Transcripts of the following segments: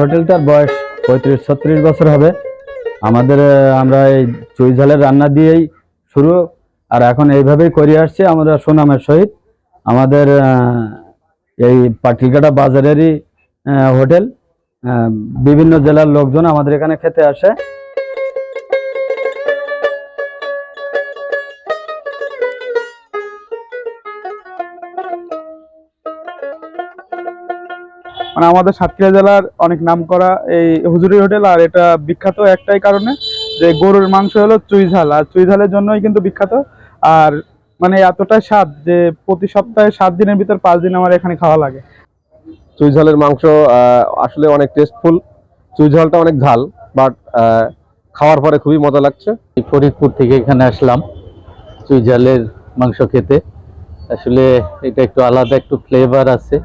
হোটেলটার বয়স পঁয়ত্রিশ, ছত্রিশ বছর হবে। আমাদের আমরা এই চুই ঝালের রান্না দিয়েই শুরু। আর এখন এইভাবেই করে আসছি আমরা সুনামের সহিত। আমাদের এই পাটিলকাটা বাজারেরই হোটেল। বিভিন্ন জেলার লোকজন আমাদের এখানে খেতে আসে। মানে আমাদের সাতক্ষীরা জেলার অনেক নামকরা এই হুজুরি হোটেল আর এটা বিখ্যাত একটাই কারণে যে গরুর মাংস হলো চুই ঝাল আর চুই ঝালের জন্যই কিন্তু বিখ্যাত। আর মানে এতটাই স্বাদ যে প্রতি সপ্তাহে সাত দিনের ভিতর পাঁচ দিন আমার এখানে খাওয়া লাগে। চুই ঝালের মাংস আহ, আসলে অনেক টেস্টফুল চুই ঝালটা অনেক ঝাল বাট খাওয়ার পরে খুবই মজা লাগছে। এই ফরিদপুর থেকে এখানে আসলাম চুই ঝালের মাংস খেতে। আসলে এটা একটু আলাদা একটু ফ্লেভার আছে।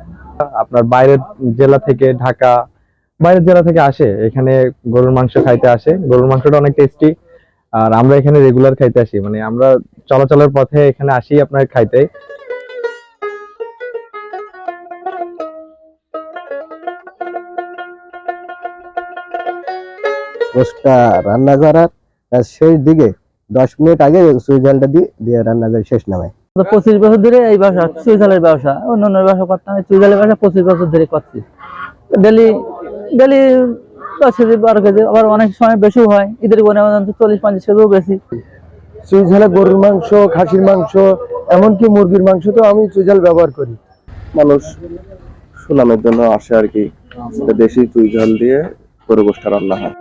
আপনার বাইরের জেলা থেকে ঢাকা, বাইরের জেলা থেকে আসে, এখানে গরুর মাংস খাইতে আসে। গরুর মাংসটা অনেক টেস্টি আর আমরা এখানে রেগুলার খাইতে আসি মানে আমরা চলাচলের পথে এখানে আসি আপনার খাইতে। গোষ্ঠটা রান্না করার শেষ দিকে দশ মিনিট আগে সুইজারটা দিয়ে দিয়ে রান্না করে শেষ নামায়। পঁচিশ বছর ধরে এই ব্যবসা চুইঝালের ব্যবসা অন্য অন্য ব্যবসা করতাম চুইঝালের ব্যবসা পঁচিশ বছর ধরে করছি। ডেলি ডেলি দশ কেজি বারো কেজি আবার অনেক সময় বেশিও হয় ঈদের বনে চল্লিশ পঞ্চাশ কেজিও বেশি। সুইজালে গরুর মাংস খাসির মাংস এমনকি মুরগির মাংস তো আমি সুইজাল ব্যবহার করি। মানুষ সুনামের জন্য আসে আর কি। দেশি চুই ঝাল দিয়ে গরু গোষ্ঠা রান্না হয়।